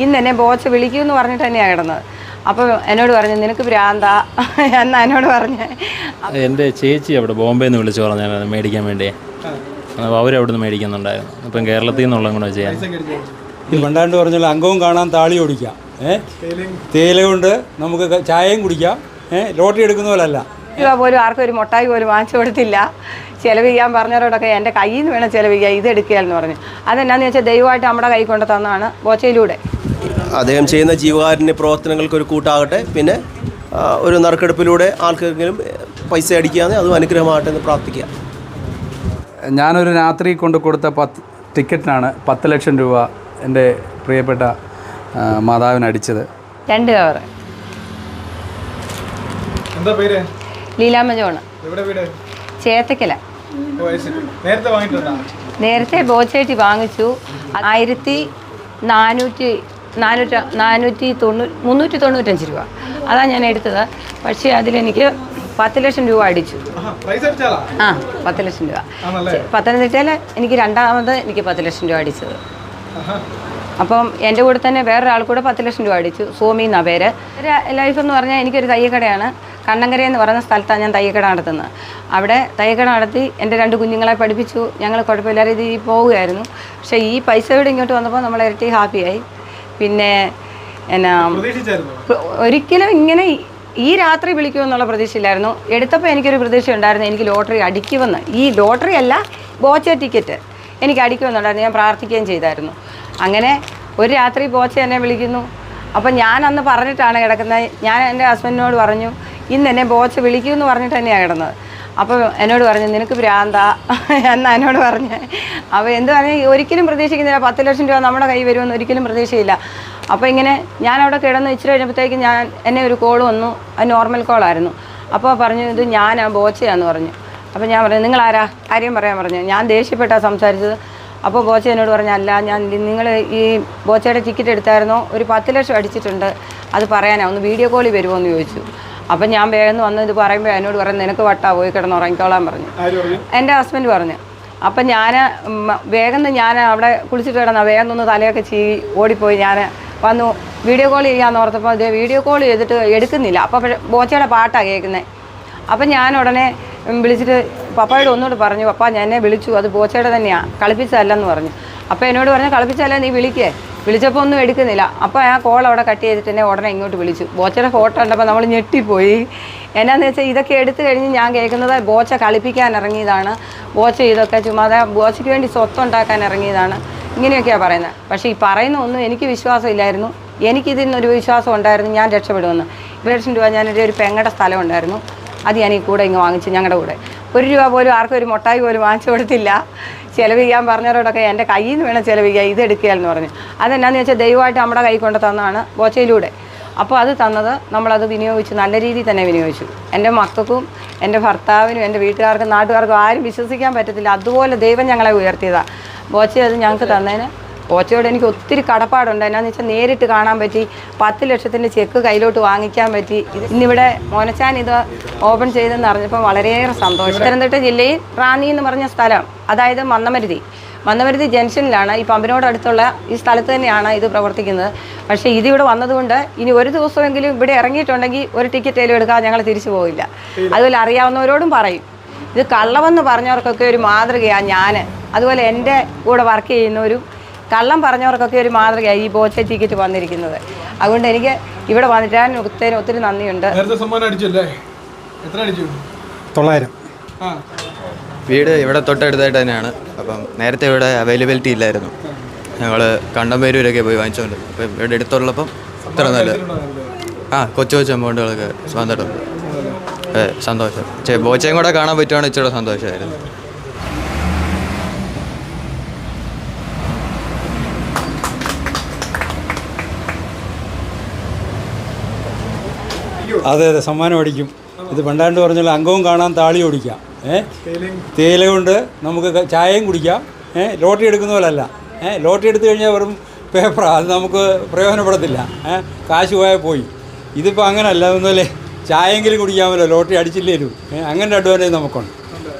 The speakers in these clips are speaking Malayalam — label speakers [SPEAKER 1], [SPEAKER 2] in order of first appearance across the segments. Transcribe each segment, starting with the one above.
[SPEAKER 1] ഇന്ന് എന്നെ ബോച്ച വിളിക്കുമെന്ന് പറഞ്ഞിട്ട് തന്നെയാണ് കിടന്നത്. അപ്പോൾ എന്നോട് പറഞ്ഞു നിനക്ക് ഭ്രാന്ത. എന്നാ എന്നോട് പറഞ്ഞ്.
[SPEAKER 2] എന്റെ ചേച്ചി അവിടെ ബോംബെയിൽ നിന്ന് വിളിച്ചു പറഞ്ഞു മേടിക്കാൻ വേണ്ടി. അപ്പോൾ അവരവിടെ മേടിക്കുന്നുണ്ടായിരുന്നു. ഇപ്പം കേരളത്തിൽ നിന്നുള്ള കൂടെ ചെയ്യാൻ.
[SPEAKER 3] ഇത് പണ്ടാണ്ട് പറഞ്ഞാൽ അംഗവും കാണാൻ താളി ഓടിക്കാം. ഏ? തേയില കൊണ്ട് നമുക്ക് ചായയും കുടിക്കാം. ഏ? ലോട്ടറി എടുക്കുന്ന പോലല്ല.
[SPEAKER 1] ഇവ പോലും ആർക്കും ഒരു മുട്ടായി പോലും വാങ്ങിച്ചു കൊടുത്തില്ല. ചിലവ് ചെയ്യാൻ പറഞ്ഞവരോടൊക്കെ എന്റെ കയ്യിൽ നിന്ന് വേണം ചിലവ് ചെയ്യാൻ ഇത് എടുക്കുകയെന്ന് പറഞ്ഞു. അതെന്നാന്ന് വെച്ചാൽ ദൈവമായിട്ട് നമ്മുടെ കൈ കൊണ്ട് തന്നാണ് ബോച്ചയിലൂടെ.
[SPEAKER 4] അദ്ദേഹം ചെയ്യുന്ന ജീവകാരുണ്യ പ്രവർത്തനങ്ങൾക്ക് ഒരു കൂട്ടാകട്ടെ. പിന്നെ ഒരു നറുക്കെടുപ്പിലൂടെ ആൾക്കെങ്കിലും പൈസ അടിക്കാതെ അതും അനുഗ്രഹമാകട്ടെ എന്ന് പ്രാർത്ഥിക്കുക
[SPEAKER 5] ഞാനൊരു രാത്രി കൊണ്ട് കൊടുത്ത പത്ത് ടിക്കറ്റിനാണ് പത്ത് ലക്ഷം രൂപ എന്റെ പ്രിയപ്പെട്ട മാതാവിന് അടിച്ചത്.
[SPEAKER 1] രണ്ട് കവർ
[SPEAKER 6] എന്താ പേര്?
[SPEAKER 1] ലീലാമ്മ ജോണ്
[SPEAKER 6] എവിടെ വീട്?
[SPEAKER 1] ചേത്തക്കല.
[SPEAKER 6] നേരത്തെ
[SPEAKER 1] ബോച്ചേട്ടി വാങ്ങിച്ചു. ആയിരത്തി നാനൂറ്റി നാനൂറ്റ നാനൂറ്റി തൊണ്ണൂ മുന്നൂറ്റി തൊണ്ണൂറ്റഞ്ച് രൂപ. അതാണ് ഞാൻ എടുത്തത്. പക്ഷേ അതിലെനിക്ക് പത്ത് ലക്ഷം രൂപ അടിച്ചു. ആ പത്ത് ലക്ഷം രൂപ. പത്തനംതിട്ടയിൽ എനിക്ക് രണ്ടാമത് എനിക്ക് പത്ത് ലക്ഷം രൂപ അടിച്ചത്. അപ്പം എന്റെ കൂടെ തന്നെ വേറൊരാൾ കൂടെ പത്ത് ലക്ഷം രൂപ അടിച്ചു സോമി എന്നാ പേര്. ലൈഫ് എന്ന് പറഞ്ഞാൽ എനിക്കൊരു തയ്യക്കടയാണ് കണ്ണങ്കര എന്ന് പറയുന്ന സ്ഥലത്താണ് ഞാൻ തയ്യക്കട നടത്തുന്നത്. അവിടെ തയ്യക്കട നടത്തി എന്റെ രണ്ട് കുഞ്ഞുങ്ങളെ പഠിപ്പിച്ചു. ഞങ്ങൾ കുഴപ്പമില്ലാത്ത രീതിയിൽ പോവുകയായിരുന്നു. പക്ഷേ ഈ പൈസയോട് ഇങ്ങോട്ട് വന്നപ്പോൾ നമ്മൾ ഇരട്ടി ഹാപ്പിയായി പിന്നെ എന്നാ ഒരിക്കലും ഇങ്ങനെ ഈ രാത്രി വിളിക്കുമെന്നുള്ള പ്രതീക്ഷയില്ലായിരുന്നു എടുത്തപ്പോൾ എനിക്കൊരു പ്രതീക്ഷ ഉണ്ടായിരുന്നു എനിക്ക് ലോട്ടറി അടിക്കുമെന്ന്. ഈ ലോട്ടറി അല്ല ബോച്ച ടിക്കറ്റ് എനിക്ക് അടിക്കുമെന്നുണ്ടായിരുന്നു. ഞാൻ പ്രാർത്ഥിക്കുകയും ചെയ്തായിരുന്നു. അങ്ങനെ ഒരു രാത്രി പോച്ച എന്നെ വിളിക്കുന്നു. അപ്പം ഞാൻ അന്ന് പറഞ്ഞിട്ടാണ് കിടക്കുന്നത്. ഞാൻ എന്റെ ഹസ്ബൻഡിനോട് പറഞ്ഞു ഇന്ന് എന്നെ ബോച്ച വിളിക്കൂ എന്ന് പറഞ്ഞിട്ട് തന്നെയാണ് കിടന്നത്. അപ്പോൾ എന്നോട് പറഞ്ഞു നിനക്ക് ഭ്രാന്ത. എന്നാ എന്നോട് പറഞ്ഞു. അപ്പോൾ എന്ത് പറഞ്ഞു? ഒരിക്കലും പ്രതീക്ഷിക്കുന്നില്ല. പത്ത് ലക്ഷം രൂപ നമ്മുടെ കൈ വരുമെന്ന് ഒരിക്കലും പ്രതീക്ഷയില്ല. അപ്പോൾ ഇങ്ങനെ ഞാൻ അവിടെ കിടന്ന് ഇച്ചിരി കഴിഞ്ഞപ്പോഴത്തേക്ക് ഞാൻ എന്നെ ഒരു കോൾ വന്നു. അത് നോർമൽ കോളായിരുന്നു അപ്പോൾ പറഞ്ഞു ഇത് ഞാനാ ബോച്ചയാന്ന് പറഞ്ഞു. അപ്പോൾ ഞാൻ പറഞ്ഞു നിങ്ങളാരാ? കാര്യം പറയാൻ പറഞ്ഞു. ഞാൻ ദേഷ്യപ്പെട്ടാണ് സംസാരിച്ചത്. അപ്പോൾ ബോച്ച എന്നോട് പറഞ്ഞു അല്ല ഞാൻ നിങ്ങൾ ഈ ബോച്ചയുടെ ടിക്കറ്റ് എടുത്തായിരുന്നോ? ഒരു പത്ത് ലക്ഷം അടിച്ചിട്ടുണ്ട്. അത് പറയാനാ ഒന്ന് വീഡിയോ കോളിൽ വരുമോ എന്ന് ചോദിച്ചു. അപ്പം ഞാൻ വേഗം വന്ന് ഇത് പറയുമ്പോൾ എന്നോട് പറഞ്ഞു നിനക്ക് വട്ടാ പോയി കിടന്ന് ഉറങ്ങിക്കോളാൻ പറഞ്ഞു. എന്റെ ഹസ്ബൻഡ് പറഞ്ഞു. അപ്പം ഞാൻ വേഗം ഞാൻ അവിടെ കുളിച്ചിട്ട് കിടന്ന വേഗം ഒന്ന് തലയൊക്കെ ചീ ഓടിപ്പോയി. ഞാൻ വന്നു വീഡിയോ കോൾ ചെയ്യാമെന്ന് ഓർത്തപ്പോൾ ഇത് വീഡിയോ കോൾ ചെയ്തിട്ട് എടുക്കുന്നില്ല. അപ്പോൾ ബോച്ചയുടെ പാട്ടാണ് കേൾക്കുന്നത് അപ്പം ഞാൻ ഉടനെ വിളിച്ചിട്ട് പപ്പായോട് ഒന്നുകൂടെ പറഞ്ഞു പപ്പ ഞാൻ എന്നെ വിളിച്ചു. അത് ബോച്ചയുടെ തന്നെയാണ് കളിപ്പിച്ചതല്ലെന്ന് പറഞ്ഞു. അപ്പോൾ എന്നോട് പറഞ്ഞു കളിപ്പിച്ചല്ല നീ വിളിക്കേ. വിളിച്ചപ്പോൾ ഒന്നും എടുക്കുന്നില്ല. അപ്പോൾ ആ കോൾ അവിടെ കട്ട് ചെയ്തിട്ട് എന്നെ ഉടനെ ഇങ്ങോട്ട് വിളിച്ചു. ബോച്ചയുടെ ഫോട്ടോ കണ്ടപ്പോൾ നമ്മൾ ഞെട്ടിപ്പോയി. എന്നാന്ന് വെച്ചാൽ ഇതൊക്കെ എടുത്തു കഴിഞ്ഞ് ഞാൻ കേൾക്കുന്നത് ബോച്ച കളിപ്പിക്കാൻ ഇറങ്ങിയതാണ്. ബോച്ച ഇതൊക്കെ ചുമ്മാതെ ബോച്ചയ്ക്ക് വേണ്ടി സ്വത്തുണ്ടാക്കാൻ ഇറങ്ങിയതാണ്. ഇങ്ങനെയൊക്കെയാണ് പറയുന്നത് പക്ഷേ ഈ പറയുന്ന ഒന്നും എനിക്ക് വിശ്വാസമില്ലായിരുന്നു നിന്നൊരു വിശ്വാസം ഉണ്ടായിരുന്നു. ഞാൻ രക്ഷപ്പെടുമെന്ന്. ഒരു ലക്ഷം രൂപ ഞാനൊരു ഒരു പെങ്ങടെ സ്ഥലം ഉണ്ടായിരുന്നു. അത് ഞാൻ ഈ കൂടെ ഇങ്ങ് വാങ്ങിച്ചു ഞങ്ങളുടെ കൂടെ. ഒരു രൂപ പോലും ആർക്കും ഒരു മുട്ടായി പോലും വാങ്ങിച്ചു കൊടുത്തില്ല. ചിലവ് ചെയ്യാൻ പറഞ്ഞവരോടൊക്കെ എന്റെ കയ്യിൽ നിന്ന് വേണം ചിലവ് ചെയ്യാൻ ഇത് എടുക്കുകയെന്ന് പറഞ്ഞു. അതെന്നാന്ന് വെച്ചാൽ ദൈവമായിട്ട് നമ്മുടെ കൈ കൊണ്ട് തന്നതാണ് ബോച്ചയിലൂടെ. അപ്പോൾ അത് തന്നത് നമ്മളത് വിനിയോഗിച്ച് നല്ല രീതിയിൽ തന്നെ വിനിയോഗിച്ചു. എന്റെ മക്കൾക്കും എന്റെ ഭർത്താവിനും എന്റെ വീട്ടുകാർക്കും നാട്ടുകാർക്കും ആരും വിശ്വസിക്കാൻ പറ്റത്തില്ല. അതുപോലെ ദൈവം ഞങ്ങളെ ഉയർത്തിയതാണ് ബോച്ച അത് ഞങ്ങൾക്ക് തന്നതിന് ബോച്ചയോട് എനിക്ക് ഒത്തിരി കടപ്പാടുണ്ട്. എന്നാന്ന് വെച്ചാൽ നേരിട്ട് കാണാൻ പറ്റി പത്ത് ലക്ഷത്തിന്റെ ചെക്ക് കയ്യിലോട്ട് വാങ്ങിക്കാൻ പറ്റി. ഇന്നിവിടെ മോനച്ചാൻ ഇത് ഓപ്പൺ ചെയ്തെന്ന് അറിഞ്ഞപ്പോൾ വളരെയേറെ സന്തോഷം. പത്തനംതിട്ട ജില്ലയിൽ റാന്നി എന്ന് പറഞ്ഞ സ്ഥലം അതായത് മന്നമരുതി മന്നമരുതി ജംഗ്ഷനിലാണ് ഈ പമ്പിനോട് അടുത്തുള്ള ഈ സ്ഥലത്ത് തന്നെയാണ് ഇത് പ്രവർത്തിക്കുന്നത്. പക്ഷേ ഇതിവിടെ വന്നതുകൊണ്ട് ഇനി ഒരു ദിവസമെങ്കിലും ഇവിടെ ഇറങ്ങിയിട്ടുണ്ടെങ്കിൽ ഒരു ടിക്കറ്റ് ടിക്കറ്റേലും എടുക്കാതെ ഞങ്ങൾ തിരിച്ചു പോവില്ല. അതുപോലെ അറിയാവുന്നവരോടും പറയും ഇത് കള്ളമെന്ന് പറഞ്ഞവർക്കൊക്കെ ഒരു മാതൃകയാണ് ഞാൻ അതുപോലെ എന്റെ കൂടെ വർക്ക് ചെയ്യുന്നവരും കള്ളം പറഞ്ഞവർക്കൊക്കെ ഒരു മാതൃകയാണ് ഈ ബോച്ച ടിക്കറ്റ് വന്നിരിക്കുന്നത്. അതുകൊണ്ട് എനിക്ക് ഇവിടെ വന്നിട്ടാൻ ഒത്തിരി ഒത്തിരി നന്ദിയുണ്ട്.
[SPEAKER 6] നേരത്തെ സമ്മാനം അടിച്ചല്ലേ? എത്ര അടിച്ചു?
[SPEAKER 3] തൊള്ളായിരം.
[SPEAKER 6] ആ.
[SPEAKER 7] വീട് ഇവിടെ തൊട്ടടുത്തായിട്ട് തന്നെയാണ്. അപ്പം നേരത്തെ ഇവിടെ അവൈലബിലിറ്റി ഇല്ലായിരുന്നു. ഞങ്ങൾ കണ്ടംപേരൂരൊക്കെ പോയി വാങ്ങിച്ചുകൊണ്ട് അപ്പം ഇവിടെ അടുത്തുള്ളപ്പം ഇത്ര നല്ല ആ കൊച്ചു കൊച്ചു എമൗണ്ടുകളൊക്കെ സ്വന്തമായിട്ടുണ്ട് സന്തോഷം. ചേ ബോച്ചയും കൂടെ കാണാൻ പറ്റുവാണെങ്കിൽ ഇച്ചിരി സന്തോഷമായിരുന്നു.
[SPEAKER 3] അതെ അതെ സമ്മാനം അടിക്കും. ഇത് പണ്ടാണ്ട് പറഞ്ഞാൽ അംഗവും കാണാൻ താളി ഓടിക്കാം. ഏ? തേയില കൊണ്ട് നമുക്ക് ചായയും കുടിക്കാം. ഏ? ലോട്ടറി എടുക്കുന്ന പോലല്ല. ഏ? ലോട്ടറി എടുത്തു കഴിഞ്ഞാൽ വെറും പേപ്പറാണ് അത് നമുക്ക് പ്രയോജനപ്പെടത്തില്ല. ഏ? കാശ് പോയാൽ പോയി. ഇതിപ്പോൾ അങ്ങനല്ല. ഒന്നുമല്ലേ? ചായയെങ്കിലും കുടിക്കാമല്ലോ ലോട്ടറി അടിച്ചില്ലേലും ഏ? അങ്ങനെ അഡ്വാന്റേജ് നമുക്കുണ്ട്.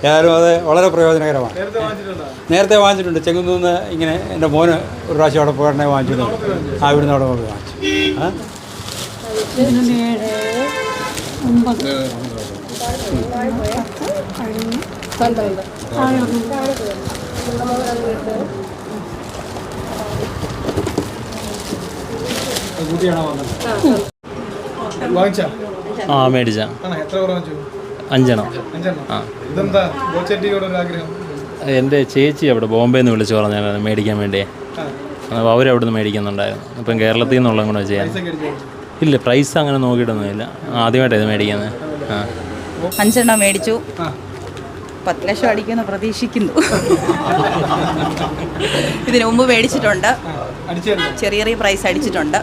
[SPEAKER 3] ഏതായാലും അത് വളരെ പ്രയോജനകരമാണ്.
[SPEAKER 6] നേരത്തെ വാങ്ങിച്ചിട്ടുണ്ടോ?
[SPEAKER 3] നേരത്തെ വാങ്ങിച്ചിട്ടുണ്ട്. ചെങ്ങുന്നൂന്ന് ഇങ്ങനെ എന്റെ മോന് ഒരു പ്രാവശ്യം അവിടെ പോകണേ വാങ്ങിച്ചിട്ടുണ്ട്. ആ ഇവിടുന്ന് അവിടെ പോയി വാങ്ങിച്ചു. ആ?
[SPEAKER 6] വാങ്ങിച്ചാ?
[SPEAKER 2] ആ മേടിച്ച. അഞ്ചെണ്ണം.
[SPEAKER 6] അഞ്ചെണ്ണം? ഇതെന്താ? ബോച്ചട്ടിയോട് ഒരു ആഗ്രഹം?
[SPEAKER 2] എന്റെ ചേച്ചി അവിടെ ബോംബെ നിന്ന് വിളിച്ച് പറഞ്ഞാൽ മേടിക്കാൻ വേണ്ടിയേ.
[SPEAKER 6] ആ.
[SPEAKER 2] അപ്പോൾ അവരവിടെ നിന്ന് മേടിക്കുന്നുണ്ടായിരുന്നു. അപ്പം കേരളത്തിൽ നിന്നുള്ള കൂടെ ചെയ്യാൻ. ഇല്ല പ്രൈസ് അങ്ങനെ നോക്കിയിട്ടൊന്നുമില്ല. ആദ്യമായിട്ടാണ് ഇത് മേടിക്കുന്നത് ആ.
[SPEAKER 8] അഞ്ചെണ്ണം മേടിച്ചു. പത്ത് ലക്ഷം അടിക്കുന്ന പ്രതീക്ഷിക്കുന്നു. ഇതിനു മുമ്പ് മേടിച്ചിട്ടുണ്ട്. ചെറിയ ചെറിയ പ്രൈസ് അടിച്ചിട്ടുണ്ട്.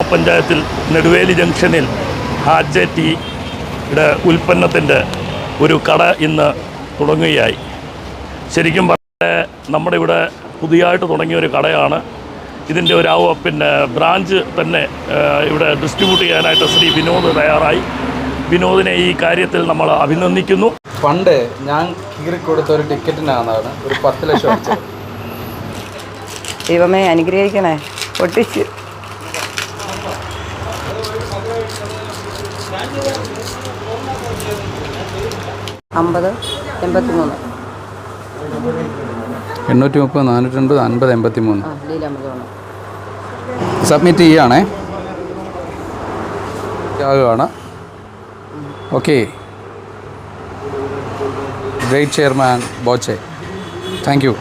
[SPEAKER 9] പഞ്ചായത്തിൽ നെടുവേലി ജംഗ്ഷനിൽ ഹാജ ടീയുടെ ഉൽപ്പന്നത്തിന്റെ ഒരു കട ഇന്ന് തുടങ്ങുകയായി. ശരിക്കും പറഞ്ഞാൽ നമ്മുടെ ഇവിടെ പുതിയതായിട്ട് തുടങ്ങിയ ഒരു കടയാണ് ഇതിന്റെ ഒരു ആവ- പിന്നെ ബ്രാഞ്ച് തന്നെ ഇവിടെ ഡിസ്ട്രിബ്യൂട്ട് ചെയ്യാനായിട്ട് ശ്രീ വിനോദ് തയ്യാറായി. വിനോദിനെ ഈ കാര്യത്തിൽ നമ്മൾ അഭിനന്ദിക്കുന്നു.
[SPEAKER 5] പണ്ട് ഞാൻ കീറി കൊടുത്ത ഒരു ടിക്കറ്റിനാണ് ഒരു പത്ത് ലക്ഷം അടിച്ചത്.
[SPEAKER 1] ദൈവമേ അനുഗ്രഹിക്കണേ. ഒട്ടിച്ച് അമ്പത് എൺപത്തി മൂന്ന്
[SPEAKER 5] എണ്ണൂറ്റി മുപ്പത് നാനൂറ്റൻപത് അൻപത് എൺപത്തി മൂന്ന് സബ്മിറ്റ് ചെയ്യുകയാണേ. ആകുകയാണ്. Okay. Great chairman Boche thank you